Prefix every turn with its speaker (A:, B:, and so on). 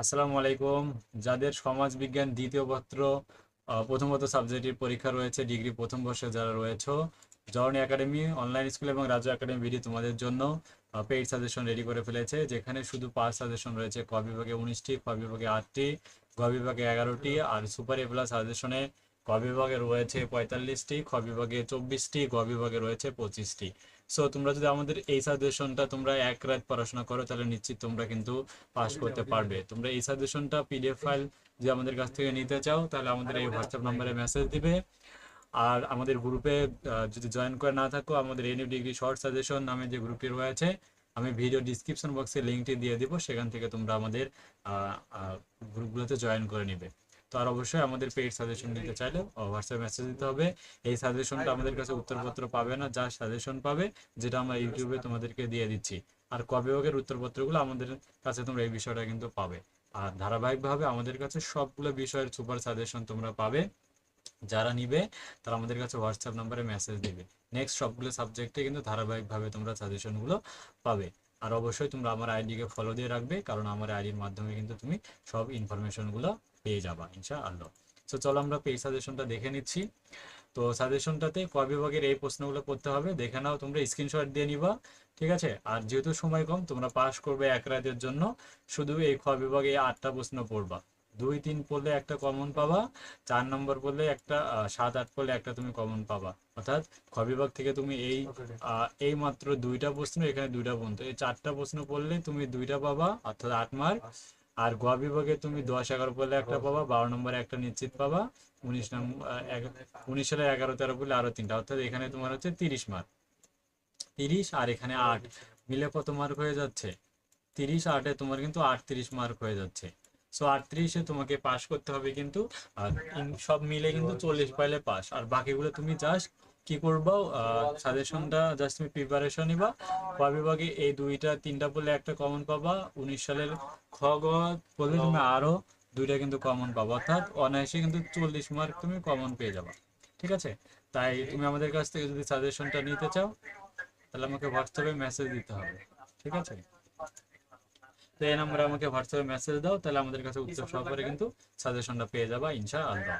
A: আসসালামু আলাইকুম। যাদের সমাজ বিজ্ঞান দ্বিতীয় পত্র প্রথমত সাবজেক্টের পরীক্ষা রয়েছে ডিগ্রি প্রথম বর্ষে যারা রয়েছে জর্নি একাডেমি অনলাইন স্কুল এবং রাজ্য একাডেমি ভিডিও তোমাদের জন্য পেইড সাজেশন রেডি করে ফেলেছে, যেখানে শুধু পাঁচ সাজেশন রয়েছে, ক বিভাগে উনিশটি ক বিভাগে আটটি, গ বিভাগে এগারোটি, আর সুপার এ প্লাস সাজেশনে ক বিভাগে রয়েছে পঁয়তাল্লিশটি খ বিভাগে চব্বিশটি গ বিভাগে রয়েছে পঁচিশটি। সো তোমরা যদি আমাদের এই সাজেশনটা তোমরা এক রাত পড়াশোনা করো তাহলে নিশ্চিত তোমরা কিন্তু পাস করতে পারবে। তোমরা এই সাজেশনটা পিডিএফ ফাইল যদি আমাদের কাছ থেকে নিতে চাও তাহলে আমাদের এই হোয়াটসঅ্যাপ নম্বরে মেসেজ দিবে। আর আমাদের গ্রুপে যদি জয়েন করে না থাকো আমাদের এনইউ ডিগ্রি শর্ট সাজেশন নামে যে গ্রুপটি রয়েছে আমি ভিডিও ডিসক্রিপশন বক্সে লিঙ্কটি দিয়ে দিব সেখান থেকে তোমরা আমাদের গ্রুপগুলোতে জয়েন করে নিবে। তো আর অবশ্যই আমাদের পেইড সাজেশন নিতে চাইলে হোয়াটসঅ্যাপ মেসেজ দিতে হবে। এই সাজেশনটা আমাদের কাছে উত্তরপত্র পাবে না, যা সাজেশন পাবে, যেটা আমরা ইউটিউবে তোমাদেরকে দিয়ে দিচ্ছি। আর ক বিভাগের উত্তরপত্রগুলো আমাদের কাছে তোমরা এই বিষয়টা কিন্তু পাবে। আর ধারাবাহিকভাবে আমাদের কাছে সবগুলো বিষয়ের সুপার সাজেশন তোমরা পাবে। যারা নিবে, তারা আমাদের কাছে হোয়াটসঅ্যাপ নাম্বারে মেসেজ দিবে। নেক্সট সবগুলো সাবজেক্টে কিন্তু ধারাবাহিকভাবে তোমরা সাজেশনগুলো পাবে। আর অবশ্যই তোমরা আমার আইডিকে ফলো দিয়ে রাখবে, কারণ আমার আইডির মাধ্যমে কিন্তু তুমি সব ইনফরমেশনগুলো পেয়ে যাবা ইনশা আল্লাহ তো চলো আমরা পেজ সাজেশনটা দেখে নিচ্ছি। তো সাজেশনটাতে ক বিভাগের এই প্রশ্নগুলো করতে হবে দেখে নাও তোমরা স্ক্রিনশট দিয়ে নিবা ঠিক আছে? আর যেহেতু সময় কম তোমরা পাস করবে এক রাতের জন্য শুধু এই খ বিভাগে আটটা প্রশ্ন পড়বা। দুই তিন পড়লে একটা কমন পাবা চার নম্বর পড়লে একটা সাত আট পড়লে একটা তুমি কমন পাবা। অর্থাৎ খ বিভাগ থেকে তুমি এই এই মাত্র দুইটা প্রশ্ন এখানে দুইটা পর্যন্ত। এই চারটা প্রশ্ন পড়লে তুমি দুইটা পাবা অর্থাৎ আট মার্ক আর গ বিভাগে তুমি দশ এগারো পড়লে একটা পাবা, বারো নম্বরে একটা নিশ্চিত পাবা, উনিশ নম্বর উনিশ সালে এগারো, তেরো পড়লে আরও তিনটা, অর্থাৎ এখানে তোমার হচ্ছে তিরিশ মার্ক তিরিশ আর এখানে আট। মিলে কত মার্ক হয়ে যাচ্ছে? তিরিশ আটে তোমার কিন্তু আটত্রিশ মার্ক হয়ে যাচ্ছে। সো আটত্রিশে তোমাকে পাস করতে হবে কিন্তু, আর সব মিলে কিন্তু চল্লিশ পাইলে পাস আর বাকিগুলো তুমি জাস্ট কি করব? সাজেশনটা জাস্ট তুমি প্রিপারেশন নিবা। ক বিভাগে এই দুইটা তিনটা বললে একটা কমন পাবা। উনিশ সালের খ গ বললে তুমি আরও দুইটা কিন্তু কমন পাবা। অর্থাৎ অনায়াসে কিন্তু চল্লিশ মার্ক তুমি কমন পেয়ে যাবা। ঠিক আছে? তাই তুমি আমাদের কাছ থেকে যদি সাজেশনটা নিতে চাও তাহলে আমাকে হোয়াটসঅ্যাপে মেসেজ দিতে হবে। ঠিক আছে? তো এই নাম্বারে আমাকে হোয়াটসঅ্যাপে মেসেজ দাও তাহলে আমাদের কাছে উত্তর সহকারে কিন্তু সাজেশনটা পেয়ে যাবা ইনশা আল্লাহ